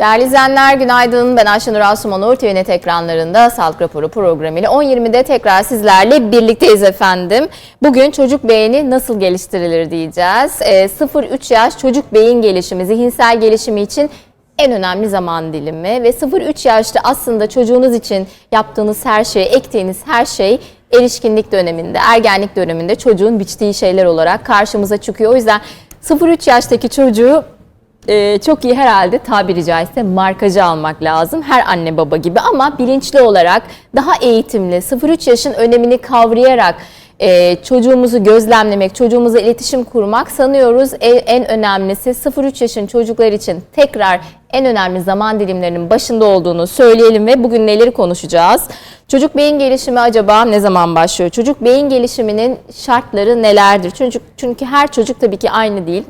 Değerli izleyenler günaydın. Ben Ayşenur Asumanur TVNet ekranlarında Sağlık Raporu programıyla 10.20'de tekrar sizlerle birlikteyiz efendim. Bugün çocuk beyni nasıl geliştirilir diyeceğiz. Ee, 0-3 yaş çocuk beyin gelişimi, zihinsel gelişimi için en önemli zaman dilimi ve 0-3 yaşta aslında çocuğunuz için yaptığınız her şey, ektiğiniz her şey erişkinlik döneminde, ergenlik döneminde çocuğun biçtiği şeyler olarak karşımıza çıkıyor. O yüzden 0-3 yaştaki çocuğu ee, çok iyi herhalde tabiri caizse markacı almak lazım. Her anne baba gibi ama bilinçli olarak daha eğitimli 0-3 yaşın önemini kavrayarak e, çocuğumuzu gözlemlemek, çocuğumuzla iletişim kurmak sanıyoruz en, en önemlisi 0-3 yaşın çocuklar için tekrar en önemli zaman dilimlerinin başında olduğunu söyleyelim ve bugün neleri konuşacağız? Çocuk beyin gelişimi acaba ne zaman başlıyor? Çocuk beyin gelişiminin şartları nelerdir? Çünkü, çünkü her çocuk tabii ki aynı değil.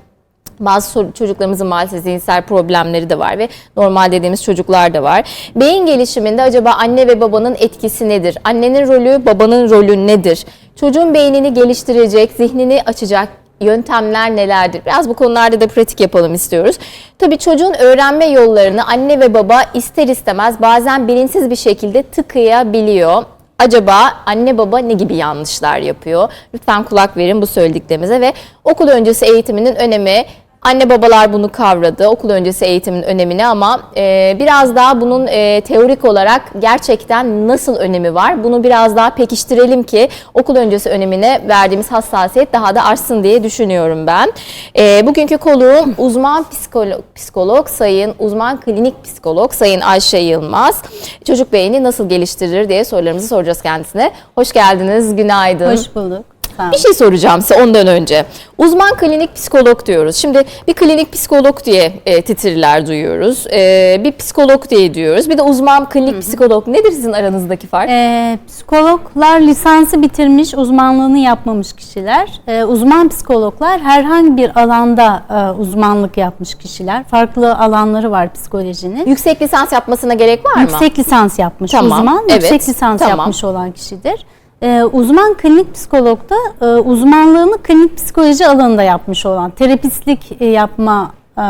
Bazı çocuklarımızın maalesef zihinsel problemleri de var ve normal dediğimiz çocuklar da var. Beyin gelişiminde acaba anne ve babanın etkisi nedir? Annenin rolü, babanın rolü nedir? Çocuğun beynini geliştirecek, zihnini açacak yöntemler nelerdir? Biraz bu konularda da pratik yapalım istiyoruz. Tabii çocuğun öğrenme yollarını anne ve baba ister istemez bazen bilinçsiz bir şekilde tıkayabiliyor. Acaba anne baba ne gibi yanlışlar yapıyor? Lütfen kulak verin bu söylediklerimize ve okul öncesi eğitiminin önemi Anne babalar bunu kavradı, okul öncesi eğitimin önemini ama e, biraz daha bunun e, teorik olarak gerçekten nasıl önemi var? Bunu biraz daha pekiştirelim ki okul öncesi önemine verdiğimiz hassasiyet daha da artsın diye düşünüyorum ben. E, bugünkü konuğum uzman psikolog, psikolog sayın, uzman klinik psikolog sayın Ayşe Yılmaz. Çocuk beyni nasıl geliştirilir diye sorularımızı soracağız kendisine. Hoş geldiniz, günaydın. Hoş bulduk. Olun. Bir şey soracağım size ondan önce. Uzman klinik psikolog diyoruz. Şimdi bir klinik psikolog diye e, titirler duyuyoruz. E, bir psikolog diye diyoruz. Bir de uzman klinik psikolog. Nedir sizin aranızdaki fark? Ee, psikologlar lisansı bitirmiş, uzmanlığını yapmamış kişiler. Ee, uzman psikologlar herhangi bir alanda e, uzmanlık yapmış kişiler. Farklı alanları var psikolojinin. Yüksek lisans yapmasına gerek var mı? Yüksek lisans yapmış Tamam, uzman, evet, yüksek lisans tamam. yapmış olan kişidir. Ee, uzman klinik psikolog da e, uzmanlığını klinik psikoloji alanında yapmış olan, terapistlik e, yapma e,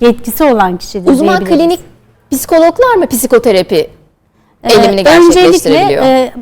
yetkisi olan kişidir Uzman diyebiliriz. klinik psikologlar mı psikoterapi Ee, eğilimini gerçekleştirebiliyor? Öncelikle e,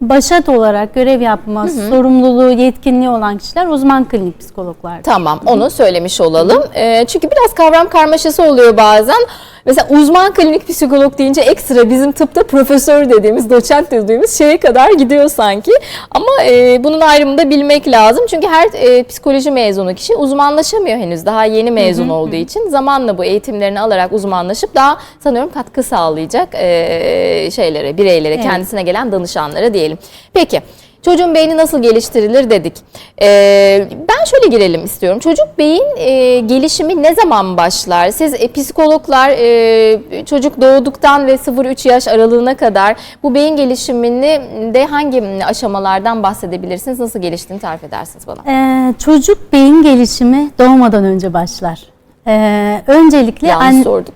başat olarak görev yapma, sorumluluğu, yetkinliği olan kişiler uzman klinik psikologlar. Tamam onu söylemiş olalım. Ee, çünkü biraz kavram karmaşası oluyor bazen. Mesela uzman klinik psikolog deyince ekstra bizim tıpta profesör dediğimiz, doçent dediğimiz şeye kadar gidiyor sanki. Ama e, bunun ayrımını da bilmek lazım. Çünkü her e, psikoloji mezunu kişi uzmanlaşamıyor henüz. Daha yeni mezun olduğu için zamanla bu eğitimlerini alarak uzmanlaşıp daha sanıyorum katkı sağlayacak e, şeylere, bireylere, Evet. kendisine gelen danışanlara diyelim. Peki. Çocuğun beyni nasıl geliştirilir dedik. Ee, ben şöyle girelim istiyorum. Çocuk beyin e, gelişimi ne zaman başlar? Siz e, psikologlar e, çocuk doğduktan ve 0-3 yaş aralığına kadar bu beyin gelişimini de hangi aşamalardan bahsedebilirsiniz? Nasıl geliştiğini tarif edersiniz bana. Ee, çocuk beyin gelişimi doğmadan önce başlar. Ee, öncelikle an- sorduk.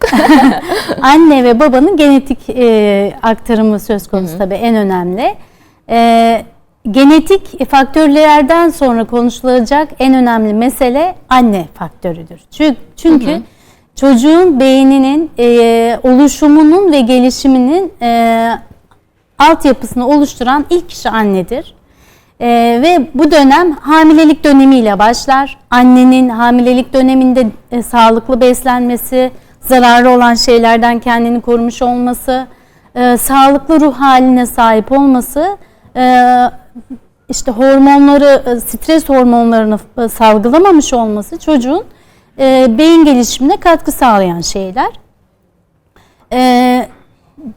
anne ve babanın genetik e, aktarımı söz konusu tabii en önemli. Ee, genetik faktörlerden sonra konuşulacak en önemli mesele anne faktörüdür. Çünkü, çünkü çocuğun beyninin e, oluşumunun ve gelişiminin e, altyapısını oluşturan ilk kişi annedir. Ee, ve bu dönem hamilelik dönemiyle başlar. Annenin hamilelik döneminde e, sağlıklı beslenmesi, zararlı olan şeylerden kendini korumuş olması, e, sağlıklı ruh haline sahip olması, e, işte hormonları, e, stres hormonlarını e, salgılamamış olması çocuğun e, beyin gelişimine katkı sağlayan şeyler. Ee,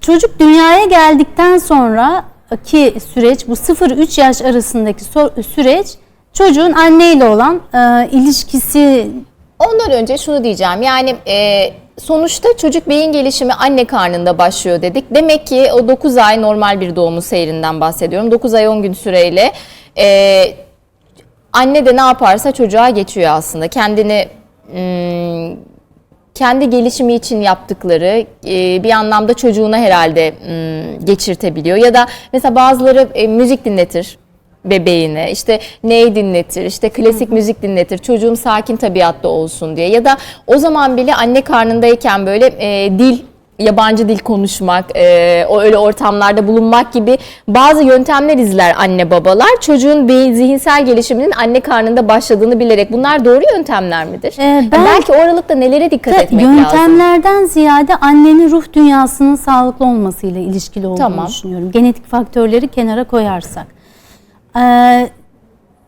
çocuk dünyaya geldikten sonra ki süreç bu 0-3 yaş arasındaki süreç çocuğun anneyle olan e, ilişkisi Ondan önce şunu diyeceğim. Yani e, sonuçta çocuk beyin gelişimi anne karnında başlıyor dedik. Demek ki o 9 ay normal bir doğumu seyrinden bahsediyorum. 9 ay 10 gün süreyle e, anne de ne yaparsa çocuğa geçiyor aslında. Kendini hmm, kendi gelişimi için yaptıkları e, bir anlamda çocuğuna herhalde geçirtebiliyor. Ya da mesela bazıları e, müzik dinletir. bebeğine işte neyi dinletir işte klasik müzik dinletir çocuğum sakin tabiatlı olsun diye ya da o zaman bile anne karnındayken böyle e, dil yabancı dil konuşmak, e, o öyle ortamlarda bulunmak gibi bazı yöntemler izler anne babalar. Çocuğun beyin zihinsel gelişiminin anne karnında başladığını bilerek bunlar doğru yöntemler midir? Ee, ben- Belki o aralıkta nelere dikkat etmek lazım? Yöntemlerden ziyade annenin ruh dünyasının sağlıklı olmasıyla ilişkili olduğunu Tamam. düşünüyorum. Genetik faktörleri kenara koyarsak. Ee,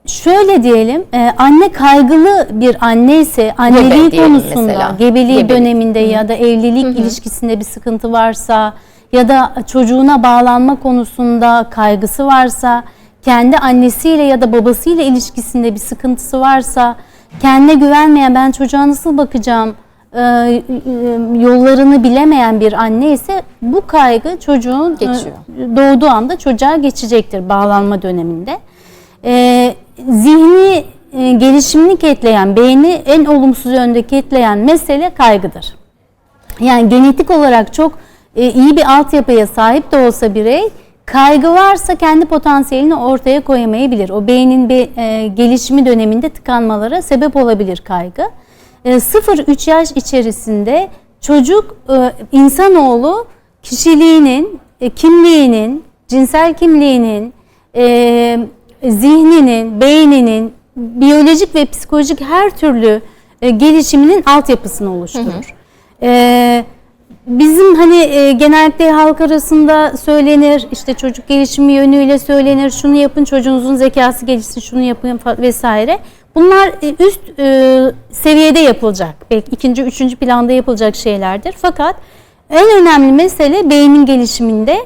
şöyle diyelim, e, anne kaygılı bir anne ise anneliği Gebe konusunda, mesela. gebeliği Gebelik. döneminde ya da evlilik ilişkisinde bir sıkıntı varsa ya da çocuğuna bağlanma konusunda kaygısı varsa, kendi annesiyle ya da babasıyla ilişkisinde bir sıkıntısı varsa, kendine güvenmeyen ben çocuğa nasıl bakacağım e, e, yollarını bilemeyen bir anne ise bu kaygı çocuğun e, Geçiyor. doğduğu anda çocuğa geçecektir bağlanma döneminde. E, zihni e, gelişimini ketleyen, beyni en olumsuz yönde ketleyen mesele kaygıdır. Yani genetik olarak çok e, iyi bir altyapıya sahip de olsa birey kaygı varsa kendi potansiyelini ortaya koyamayabilir. O beynin bir e, gelişimi döneminde tıkanmalara sebep olabilir kaygı. E, 0-3 yaş içerisinde çocuk e, insanoğlu kişiliğinin, e, kimliğinin, cinsel kimliğinin, e, zihninin, beyninin, biyolojik ve psikolojik her türlü e, gelişiminin altyapısını oluşturur. E, bizim hani e, genellikle halk arasında söylenir, işte çocuk gelişimi yönüyle söylenir, şunu yapın çocuğunuzun zekası gelişsin, şunu yapın vesaire. Bunlar e, üst e, seviyede yapılacak, belki ikinci, üçüncü planda yapılacak şeylerdir. Fakat en önemli mesele beynin gelişiminde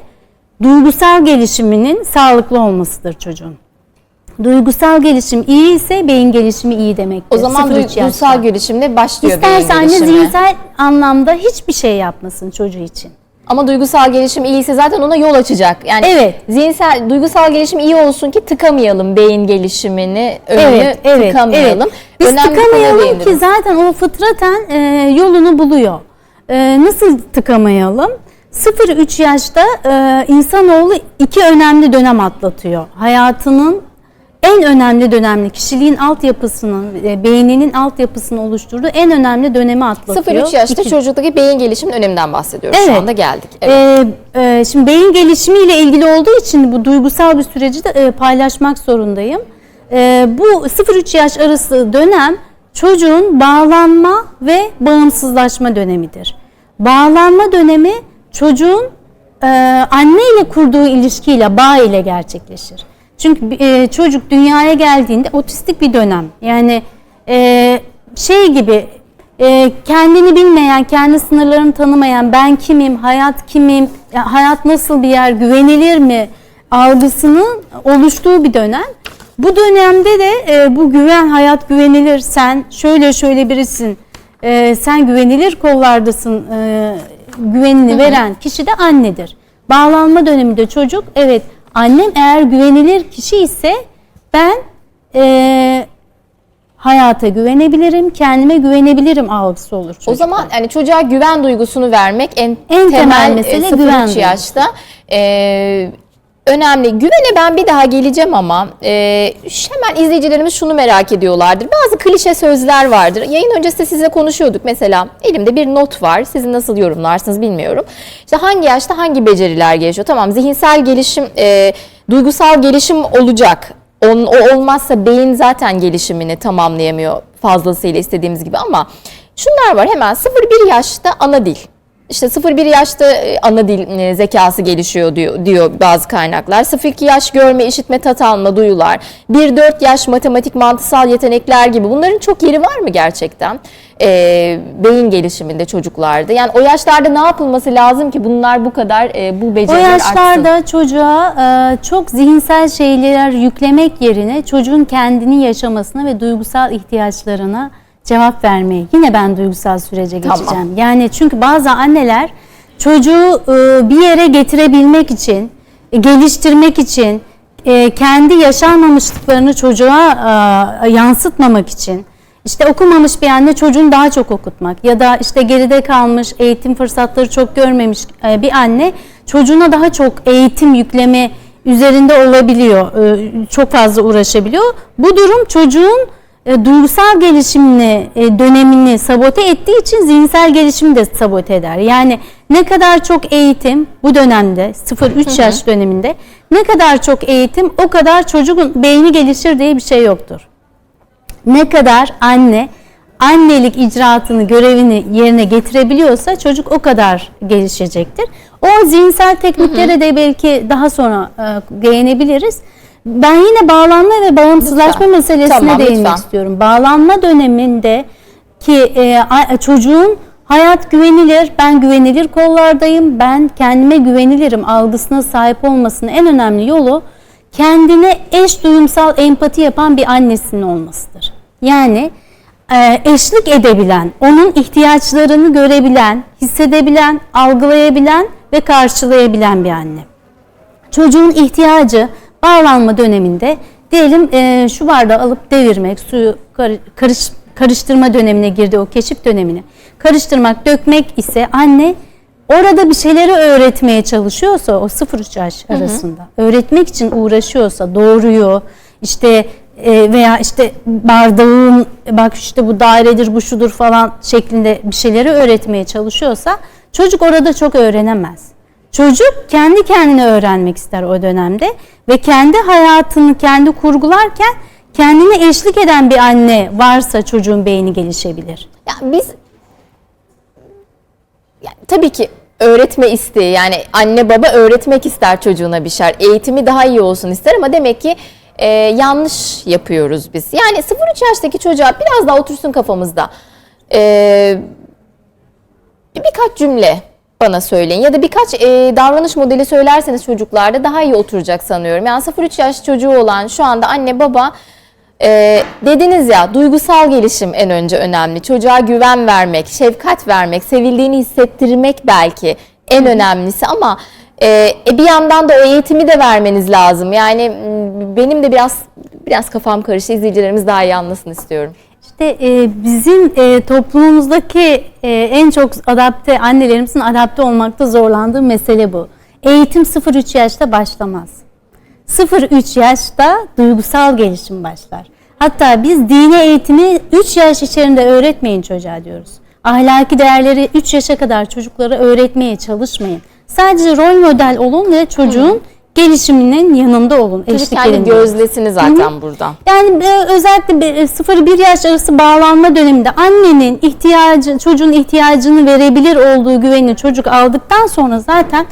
duygusal gelişiminin sağlıklı olmasıdır çocuğun. Duygusal gelişim iyi ise beyin gelişimi iyi demektir. O zaman 0-3 duygusal gelişimle başlıyor İsterse beyin anne gelişimi. zihinsel anlamda hiçbir şey yapmasın çocuğu için. Ama duygusal gelişim iyiyse zaten ona yol açacak. Yani Evet. zihinsel, duygusal gelişim iyi olsun ki tıkamayalım beyin gelişimini, önünü Evet, evet, tıkamayalım. evet. Biz Önemli tıkamayalım ki zaten o fıtraten e, yolunu buluyor. E, nasıl tıkamayalım? 0-3 yaşta e, insanoğlu iki önemli dönem atlatıyor. Hayatının en önemli dönemli kişiliğin altyapısının, e, beyninin altyapısını oluşturduğu en önemli dönemi atlatıyor. 0-3 yaşta İki- çocuktaki beyin gelişiminin öneminden bahsediyoruz. Şu Evet. anda geldik. Evet. Ee, e, şimdi beyin gelişimiyle ilgili olduğu için bu duygusal bir süreci de e, paylaşmak zorundayım. Ee, bu 0-3 yaş arası dönem çocuğun bağlanma ve bağımsızlaşma dönemidir. Bağlanma dönemi çocuğun e, anne ile kurduğu ilişkiyle, bağ ile gerçekleşir. Çünkü e, çocuk dünyaya geldiğinde otistik bir dönem. Yani e, şey gibi e, kendini bilmeyen, kendi sınırlarını tanımayan, ben kimim, hayat kimim, ya hayat nasıl bir yer, güvenilir mi algısının oluştuğu bir dönem. Bu dönemde de e, bu güven, hayat güvenilir, sen şöyle şöyle birisin, e, sen güvenilir kollardasın, e, güvenini veren kişi de annedir. Bağlanma döneminde çocuk, evet annem eğer güvenilir kişi ise ben e, hayata güvenebilirim, kendime güvenebilirim algısı olur çocukta. O zaman hani çocuğa güven duygusunu vermek en, En temel temel, mesele e, 0-3 güven duygusu. yaşta. Önemli. Güvene ben bir daha geleceğim ama e, hemen izleyicilerimiz şunu merak ediyorlardır. Bazı klişe sözler vardır. Yayın öncesi de sizle konuşuyorduk. Mesela elimde bir not var. Siz nasıl yorumlarsınız bilmiyorum. İşte hangi yaşta hangi beceriler gelişiyor? Tamam zihinsel gelişim, e, duygusal gelişim olacak. On, o olmazsa beyin zaten gelişimini tamamlayamıyor fazlasıyla istediğimiz gibi ama şunlar var hemen 0-1 yaşta ana dil. İşte 0-1 yaşta e, ana dil e, zekası gelişiyor diyor, diyor bazı kaynaklar. 0-2 yaş görme, işitme, tat alma, duyular. 1-4 yaş matematik, mantısal yetenekler gibi. Bunların çok yeri var mı gerçekten? Ee, beyin gelişiminde çocuklarda. Yani o yaşlarda ne yapılması lazım ki bunlar bu kadar e, bu O beceriler artsın? yaşlarda çocuğa e, çok zihinsel şeyler yüklemek yerine çocuğun kendini yaşamasına ve duygusal ihtiyaçlarına cevap vermeye. Yine ben duygusal sürece Tamam. geçeceğim. Yani çünkü bazı anneler çocuğu e, bir yere getirebilmek için, e, geliştirmek için, e, kendi yaşanmamışlıklarını çocuğa yansıtmamak için işte okumamış bir anne çocuğunu daha çok okutmak ya da işte geride kalmış eğitim fırsatları çok görmemiş bir anne çocuğuna daha çok eğitim yükleme üzerinde olabiliyor. Çok fazla uğraşabiliyor. Bu durum çocuğun e, duygusal gelişimini, e, dönemini sabote ettiği için zihinsel gelişimi de sabote eder. Yani ne kadar çok eğitim bu dönemde 0-3 yaş döneminde ne kadar çok eğitim o kadar çocuğun beyni gelişir diye bir şey yoktur. Ne kadar anne annelik icraatını, görevini yerine getirebiliyorsa çocuk o kadar gelişecektir. O zihinsel tekniklere de belki daha sonra e, değinebiliriz. Ben yine bağlanma ve bağımsızlaşma Lütfen. meselesine Tamam, değinmek lütfen. istiyorum. Bağlanma döneminde ki e, çocuğun hayat güvenilir, ben güvenilir kollardayım, ben kendime güvenilirim algısına sahip olmasının en önemli yolu kendine eş duyumsal empati yapan bir annesinin olmasıdır. Yani e, eşlik edebilen, onun ihtiyaçlarını görebilen, hissedebilen, algılayabilen ve karşılayabilen bir anne. Çocuğun ihtiyacı bağlanma döneminde diyelim e, şu bardağı alıp devirmek, suyu kar- karış, karıştırma dönemine girdi o keşif dönemine. Karıştırmak, dökmek ise anne orada bir şeyleri öğretmeye çalışıyorsa o 0-3 yaş arasında öğretmek için uğraşıyorsa doğruyor işte e, veya işte bardağın bak işte bu dairedir bu şudur falan şeklinde bir şeyleri öğretmeye çalışıyorsa çocuk orada çok öğrenemez. Çocuk kendi kendine öğrenmek ister o dönemde ve kendi hayatını kendi kurgularken kendine eşlik eden bir anne varsa çocuğun beyni gelişebilir. Ya biz yani tabii ki öğretme isteği yani anne baba öğretmek ister çocuğuna bir şeyler. Eğitimi daha iyi olsun ister ama demek ki e, yanlış yapıyoruz biz. Yani 0-3 yaştaki çocuğa biraz daha otursun kafamızda. E, birkaç cümle bana söyleyin ya da birkaç e, davranış modeli söylerseniz çocuklarda daha iyi oturacak sanıyorum. Yani 0-3 yaş çocuğu olan şu anda anne baba e, dediniz ya duygusal gelişim en önce önemli. Çocuğa güven vermek, şefkat vermek, sevildiğini hissettirmek belki en önemlisi ama e, e, bir yandan da o eğitimi de vermeniz lazım. Yani benim de biraz biraz kafam karıştı. İzleyicilerimiz daha iyi anlasın istiyorum. İşte e, bizim e, toplumumuzdaki e, en çok adapte annelerimizin adapte olmakta zorlandığı mesele bu. Eğitim 0-3 yaşta başlamaz. 0-3 yaşta duygusal gelişim başlar. Hatta biz dine eğitimi 3 yaş içerisinde öğretmeyin çocuğa diyoruz. Ahlaki değerleri 3 yaşa kadar çocuklara öğretmeye çalışmayın. Sadece rol model olun ve çocuğun gelişiminin yanında olun. Çocuk kendi edin. gözlesini zaten burada. Yani e, özellikle bir- 0-1 yaş arası bağlanma döneminde annenin ihtiyacı, çocuğun ihtiyacını verebilir olduğu güveni çocuk aldıktan sonra zaten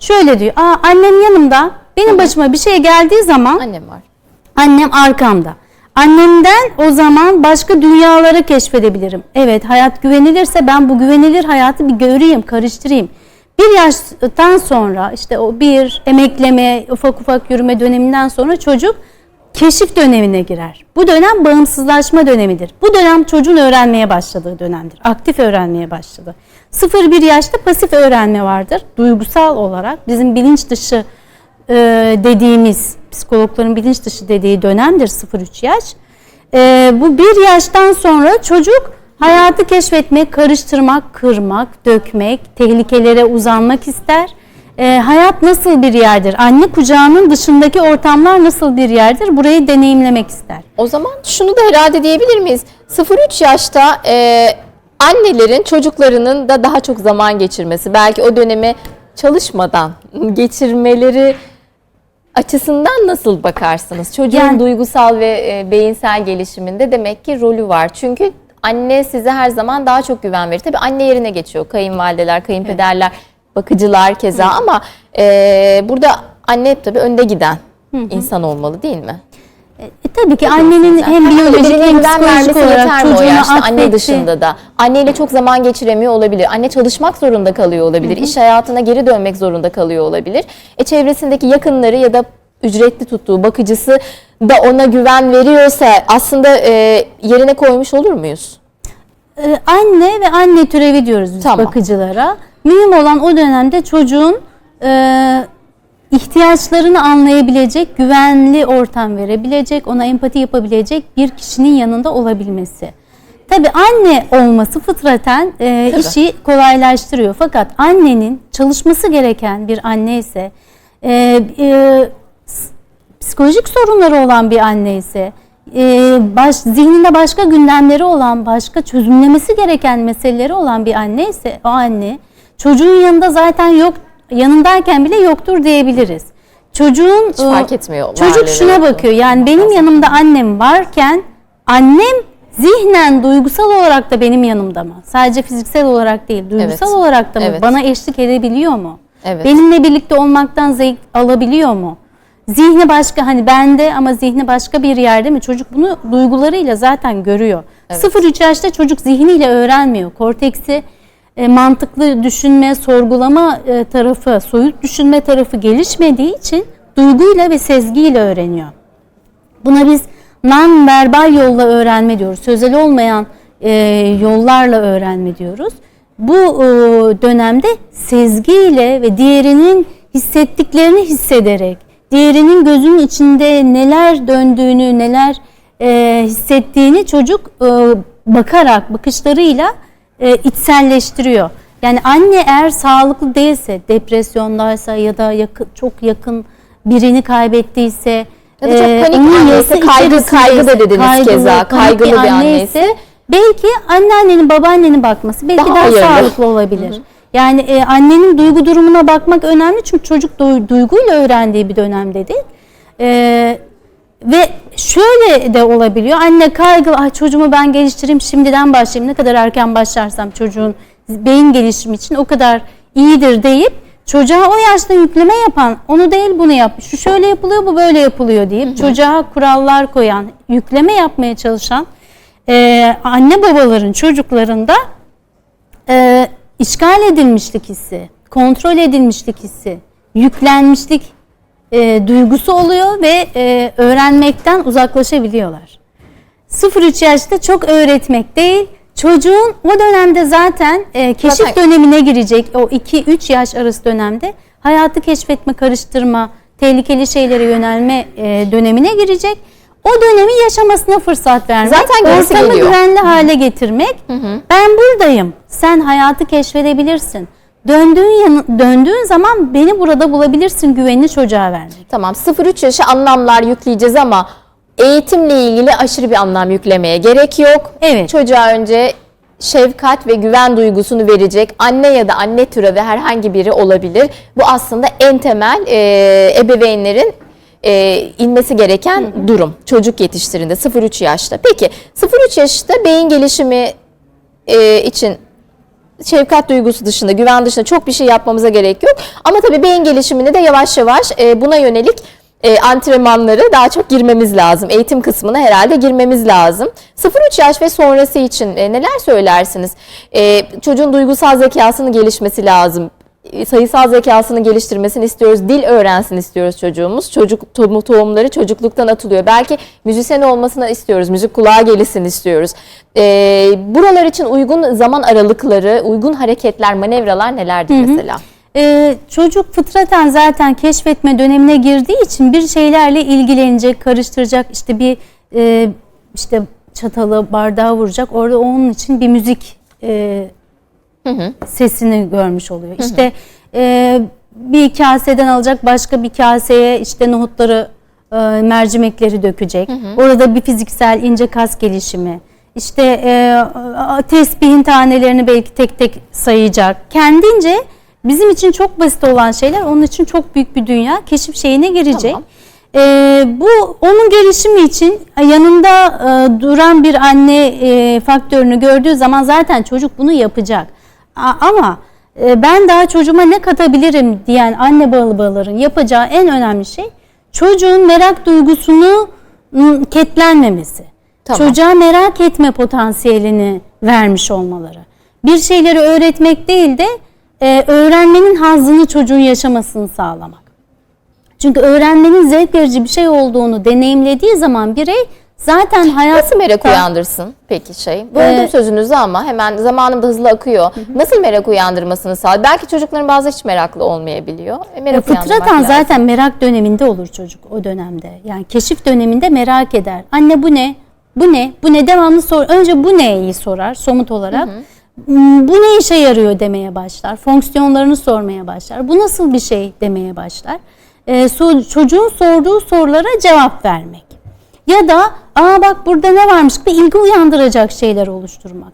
şöyle diyor. Aa annem yanımda. Benim başıma bir şey geldiği zaman Annem var. annem arkamda. Annemden o zaman başka dünyaları keşfedebilirim. Evet hayat güvenilirse ben bu güvenilir hayatı bir göreyim, karıştırayım. Bir yaştan sonra işte o bir emekleme, ufak ufak yürüme döneminden sonra çocuk keşif dönemine girer. Bu dönem bağımsızlaşma dönemidir. Bu dönem çocuğun öğrenmeye başladığı dönemdir. Aktif öğrenmeye başladı. 0-1 yaşta pasif öğrenme vardır. Duygusal olarak bizim bilinç dışı e, dediğimiz psikologların bilinç dışı dediği dönemdir 0-3 yaş. E, bu bir yaştan sonra çocuk hayatı keşfetmek, karıştırmak, kırmak, dökmek, tehlikelere uzanmak ister. E, hayat nasıl bir yerdir? Anne kucağının dışındaki ortamlar nasıl bir yerdir? Burayı deneyimlemek ister. O zaman şunu da herhalde diyebilir miyiz? 0-3 yaşta e, annelerin çocuklarının da daha çok zaman geçirmesi, belki o dönemi çalışmadan geçirmeleri açısından nasıl bakarsınız? Çocuğun Yani- duygusal ve e, beyinsel gelişiminde demek ki rolü var. Çünkü anne size her zaman daha çok güven verir. Tabii anne yerine geçiyor. Kayınvalideler, kayınpederler, bakıcılar keza ama e, burada anne hep tabii önde giden insan olmalı değil mi? E, tabii ki annenin hem Herhangi biyolojik hem psikolojik olarak çocuğuna yaşta anne dışında da? Anneyle çok zaman geçiremiyor olabilir. Anne çalışmak zorunda kalıyor olabilir. İş hayatına geri dönmek zorunda kalıyor olabilir. E çevresindeki yakınları ya da ücretli tuttuğu bakıcısı da ona güven veriyorsa aslında e, yerine koymuş olur muyuz? Ee, anne ve anne türevi diyoruz biz Tamam. bakıcılara. Mühim olan o dönemde çocuğun e, ihtiyaçlarını anlayabilecek, güvenli ortam verebilecek, ona empati yapabilecek bir kişinin yanında olabilmesi. Tabii anne olması fıtraten e, Tabii. işi kolaylaştırıyor. Fakat annenin çalışması gereken bir anne ise e, e, psikolojik sorunları olan bir anne ise, e, baş, zihninde başka gündemleri olan, başka çözümlemesi gereken meseleleri olan bir anne ise o anne çocuğun yanında zaten yok, yanındayken bile yoktur diyebiliriz. Çocuğun Hiç fark etmiyor Çocuk şuna bakıyor. Yani benim yanımda annem varken annem zihnen, duygusal olarak da benim yanımda mı? Sadece fiziksel olarak değil, duygusal Evet. olarak da mı? Evet. Bana eşlik edebiliyor mu? Evet. Benimle birlikte olmaktan zevk alabiliyor mu? Zihni başka hani bende ama zihni başka bir yerde mi? Çocuk bunu duygularıyla zaten görüyor. 0-3 yaşta çocuk zihniyle öğrenmiyor. Korteksi e, mantıklı düşünme, sorgulama e, tarafı, soyut düşünme tarafı gelişmediği için duyguyla ve sezgiyle öğreniyor. Buna biz non-verbal yolla öğrenme diyoruz. Sözel olmayan e, yollarla öğrenme diyoruz. Bu e, dönemde sezgiyle ve diğerinin hissettiklerini hissederek, diğerinin gözünün içinde neler döndüğünü, neler e, hissettiğini çocuk e, bakarak, bakışlarıyla e, içselleştiriyor. Yani anne eğer sağlıklı değilse, depresyondaysa ya da yakın, çok yakın birini kaybettiyse, Ya da çok ee, panik onun anneyse, kaygı- kaygı da dediniz kaygılı, keza, kaygılı bir anneyse. belki anneannenin babaannenin bakması belki Daha daha, sağlıklı olabilir. Yani e, annenin duygu durumuna bakmak önemli çünkü çocuk du- duyguyla öğrendiği bir dönemdedir. E, ve şöyle de olabiliyor. Anne kaygılı, ay çocuğumu ben geliştireyim şimdiden başlayayım. Ne kadar erken başlarsam çocuğun beyin gelişimi için o kadar iyidir deyip çocuğa o yaşta yükleme yapan, onu değil bunu yap, şu şöyle yapılıyor, bu böyle yapılıyor deyip çocuğa kurallar koyan, yükleme yapmaya çalışan e, anne babaların çocuklarında e, işgal edilmişlik hissi, kontrol edilmişlik hissi, yüklenmişlik e, duygusu oluyor ve e, öğrenmekten uzaklaşabiliyorlar. 0-3 yaşta çok öğretmek değil, çocuğun o dönemde zaten e, keşif Zaten- dönemine girecek o 2-3 yaş arası dönemde hayatı keşfetme, karıştırma, tehlikeli şeylere yönelme e, dönemine girecek. O dönemi yaşamasına fırsat vermek, Zaten ortamı geliyor. güvenli hale getirmek. Ben buradayım. Sen hayatı keşfedebilirsin. Döndüğün yanı, döndüğün zaman beni burada bulabilirsin güvenini çocuğa vermek. Tamam 0-3 yaşı anlamlar yükleyeceğiz ama eğitimle ilgili aşırı bir anlam yüklemeye gerek yok. Evet. Çocuğa önce şefkat ve güven duygusunu verecek anne ya da anne türevi herhangi biri olabilir. Bu aslında en temel e, ebeveynlerin e, inmesi gereken durum çocuk yetiştirinde 0-3 yaşta. Peki 0-3 yaşta beyin gelişimi e, için şefkat duygusu dışında, güven dışında çok bir şey yapmamıza gerek yok. Ama tabii beyin gelişiminde de yavaş yavaş e, buna yönelik e, antrenmanları daha çok girmemiz lazım. Eğitim kısmına herhalde girmemiz lazım. 0-3 yaş ve sonrası için e, neler söylersiniz? E, çocuğun duygusal zekasının gelişmesi lazım. Sayısal zekasını geliştirmesini istiyoruz. Dil öğrensin istiyoruz çocuğumuz. Çocuk tohumları çocukluktan atılıyor. Belki müzisyen olmasını istiyoruz. Müzik kulağa gelişsin istiyoruz. E, buralar için uygun zaman aralıkları, uygun hareketler, manevralar nelerdir mesela? Ee, çocuk fıtraten zaten keşfetme dönemine girdiği için bir şeylerle ilgilenecek, karıştıracak işte bir e, işte çatalı bardağı vuracak. Orada onun için bir müzik e, sesini görmüş oluyor. İşte e, bir kaseden alacak başka bir kaseye işte nohutları e, mercimekleri dökecek. Orada bir fiziksel ince kas gelişimi. İşte e, tesbihin tanelerini belki tek tek sayacak. Kendince bizim için çok basit olan şeyler onun için çok büyük bir dünya. Keşif şeyine girecek. Tamam. Ee, bu onun gelişimi için yanında e, duran bir anne e, faktörünü gördüğü zaman zaten çocuk bunu yapacak. Ama e, ben daha çocuğuma ne katabilirim diyen anne babaların yapacağı en önemli şey çocuğun merak duygusunu ım, ketlenmemesi. Tamam. Çocuğa merak etme potansiyelini vermiş olmaları. Bir şeyleri öğretmek değil de e, öğrenmenin hazzını çocuğun yaşamasını sağlamak. Çünkü öğrenmenin zevk verici bir şey olduğunu deneyimlediği zaman birey zaten hayat Nasıl merak uyandırsın peki şey? Böldüm Ee, sözünüzü ama hemen zamanım da hızlı akıyor. Nasıl merak uyandırmasını sağlar? Belki çocukların bazı hiç meraklı olmayabiliyor. E, merak uyandırmak Fıtraten lazım. zaten merak döneminde olur çocuk o dönemde. Yani keşif döneminde merak eder. Anne bu ne? Bu ne? Bu ne? Devamlı sor. Önce bu neyi sorar somut olarak. Hmm, Bu ne işe yarıyor demeye başlar. Fonksiyonlarını sormaya başlar. Bu nasıl bir şey demeye başlar. e, so- çocuğun sorduğu sorulara cevap vermek. Ya da aa bak burada ne varmış bir ilgi uyandıracak şeyler oluşturmak.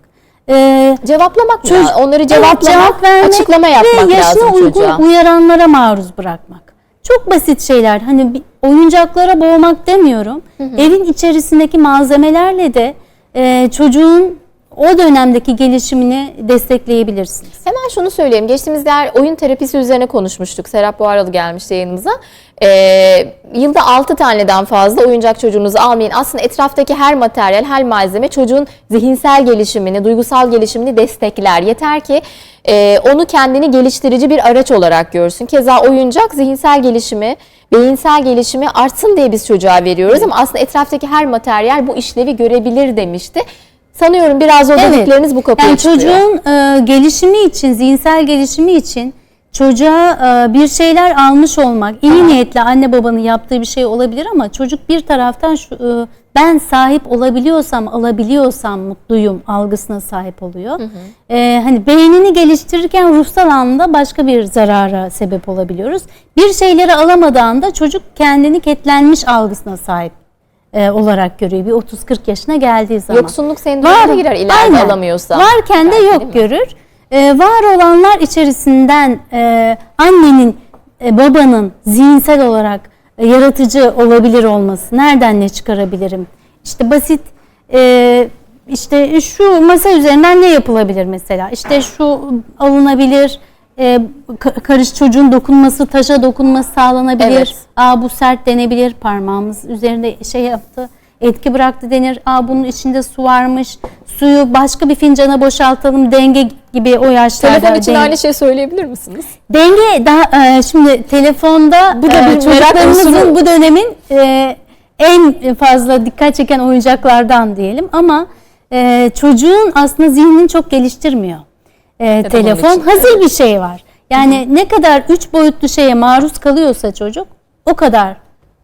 E, Cevaplamak? Çocuk- yani? Onları Evet, cevaplamak, cevap vermek açıklama yapmak ve yaşına lazım uygun çocuğa. uyaranlara maruz bırakmak. Çok basit şeyler. Hani oyuncaklara boğmak demiyorum. Evin içerisindeki malzemelerle de e, çocuğun o dönemdeki gelişimini destekleyebilirsiniz. Hemen şunu söyleyeyim. Geçtiğimiz oyun terapisi üzerine konuşmuştuk. Serap Buharalı gelmişti yayınımıza. Ee, yılda 6 taneden fazla oyuncak çocuğunuzu almayın. Aslında etraftaki her materyal, her malzeme çocuğun zihinsel gelişimini, duygusal gelişimini destekler. Yeter ki e, onu kendini geliştirici bir araç olarak görsün. Keza oyuncak zihinsel gelişimi, beyinsel gelişimi artsın diye biz çocuğa veriyoruz. Ama aslında etraftaki her materyal bu işlevi görebilir demişti. Sanıyorum biraz o dedikleriniz bu kapıya yani çıkıyor. çocuğun e, gelişimi için, zihinsel gelişimi için çocuğa e, bir şeyler almış olmak, iyi niyetli anne babanın yaptığı bir şey olabilir ama çocuk bir taraftan şu e, ben sahip olabiliyorsam, alabiliyorsam mutluyum algısına sahip oluyor. E, hani beynini geliştirirken ruhsal anlamda başka bir zarara sebep olabiliyoruz. Bir şeyleri alamadığı anda çocuk kendini ketlenmiş algısına sahip e, olarak görüyor. Bir 30-40 yaşına geldiği zaman. Yoksunluk sendromuna girer ileride Aynen. alamıyorsa. Varken de yok mi? Ee, var olanlar içerisinden e, annenin, e, babanın zihinsel olarak e, yaratıcı olabilir olması. Nereden ne çıkarabilirim? İşte basit e, işte şu masa üzerinden ne yapılabilir mesela? İşte şu alınabilir. E, ka- karış çocuğun dokunması, taşa dokunması sağlanabilir. Evet. Aa bu sert denebilir. Parmağımız üzerinde şey yaptı etki bıraktı denir. Aa bunun içinde su varmış. Suyu başka bir fincana boşaltalım. Denge gibi o yaşlarda. Telefon için denge- aynı şey söyleyebilir misiniz? Denge daha e, şimdi telefonda Bu da e, bir merak çocuklarımızın bu dönemin e, en fazla dikkat çeken oyuncaklardan diyelim ama e, çocuğun aslında zihnini çok geliştirmiyor. E, telefon hazır bir şey var. Yani ne kadar üç boyutlu şeye maruz kalıyorsa çocuk o kadar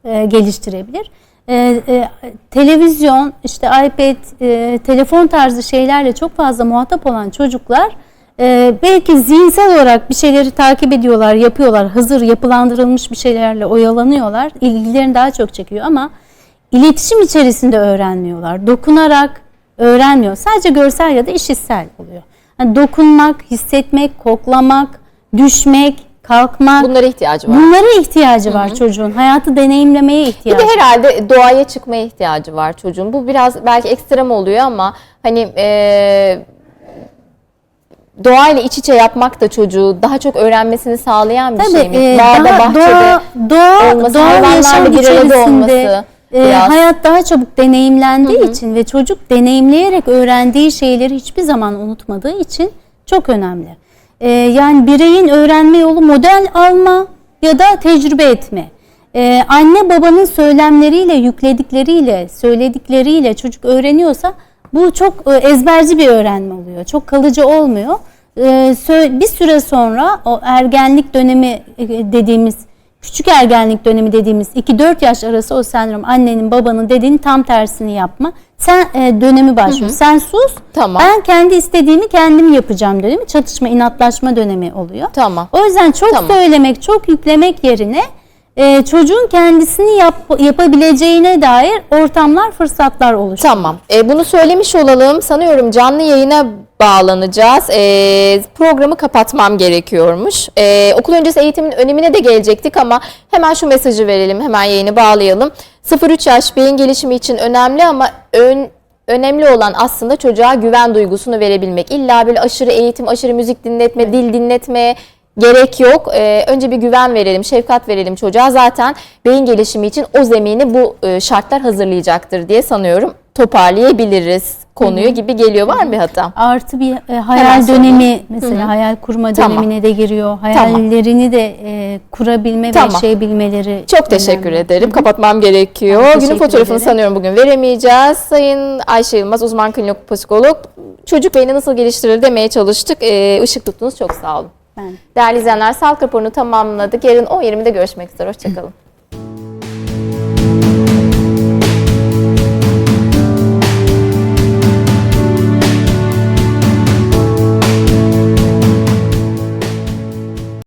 e, geliştirebilir. E, e, televizyon, işte iPad, e, telefon tarzı şeylerle çok fazla muhatap olan çocuklar e, belki zihinsel olarak bir şeyleri takip ediyorlar, yapıyorlar, hazır yapılandırılmış bir şeylerle oyalanıyorlar, ilgilerini daha çok çekiyor ama iletişim içerisinde öğrenmiyorlar. Dokunarak öğrenmiyor. Sadece görsel ya da işitsel oluyor. Yani dokunmak, hissetmek, koklamak, düşmek, kalkmak. Bunlara ihtiyacı var. Bunlara ihtiyacı var çocuğun. Hayatı deneyimlemeye Bir ihtiyacı de herhalde doğaya çıkmaya ihtiyacı var çocuğun. Bu biraz belki ekstrem oluyor ama hani e, doğayla iç içe yapmak da çocuğu daha çok öğrenmesini sağlayan bir şey mi? e, Doğada, daha- bahçede doğa, doğa, olması, hayvanlarla yaşam bir arada olması e, hayat daha çabuk deneyimlendiği için ve çocuk deneyimleyerek öğrendiği şeyleri hiçbir zaman unutmadığı için çok önemli. E, yani bireyin öğrenme yolu model alma ya da tecrübe etme. E, anne babanın söylemleriyle, yükledikleriyle, söyledikleriyle çocuk öğreniyorsa bu çok e, ezberci bir öğrenme oluyor. Çok kalıcı olmuyor. E, sö- bir süre sonra o ergenlik dönemi e, dediğimiz küçük ergenlik dönemi dediğimiz 2-4 yaş arası o sendrom annenin babanın dediğinin tam tersini yapma. Sen e, dönemi başlıyor. Sen sus. Tamam. Ben kendi istediğimi kendim yapacağım dönemi. Çatışma, inatlaşma dönemi oluyor. Tamam. O yüzden çok Tamam. söylemek, çok yüklemek yerine e, çocuğun kendisini yap- yapabileceğine dair ortamlar, fırsatlar oluşturuyor. Tamam. E, bunu söylemiş olalım. Sanıyorum canlı yayına bağlanacağız. E, programı kapatmam gerekiyormuş. E, okul öncesi eğitimin önemine de gelecektik ama hemen şu mesajı verelim. Hemen yayını bağlayalım. 0-3 yaş beyin gelişimi için önemli ama ön, önemli olan aslında çocuğa güven duygusunu verebilmek. İlla böyle aşırı eğitim, aşırı müzik dinletme, dil dinletmeye gerek yok. Ee, önce bir güven verelim, şefkat verelim çocuğa. Zaten beyin gelişimi için o zemini bu e, şartlar hazırlayacaktır diye sanıyorum. Toparlayabiliriz konuyu gibi geliyor. Var mı bir hata? Artı bir e, hayal dönemi mesela hayal kurma Tamam. dönemine de giriyor. Hayallerini de e, kurabilme Tamam. ve yaşayabilmeleri Çok teşekkür önemli. ederim. Kapatmam gerekiyor. Ben Günün teşekkür fotoğrafını ederim. sanıyorum bugün veremeyeceğiz. Sayın Ayşe Yılmaz, uzman klinik psikolog. Çocuk beyni nasıl geliştirilir demeye çalıştık. Ee, ışık tuttunuz. Çok sağ olun. Ben Değerli izleyenler, sağlık raporunu tamamladık. Yarın 10.20'de görüşmek üzere. Hoşçakalın.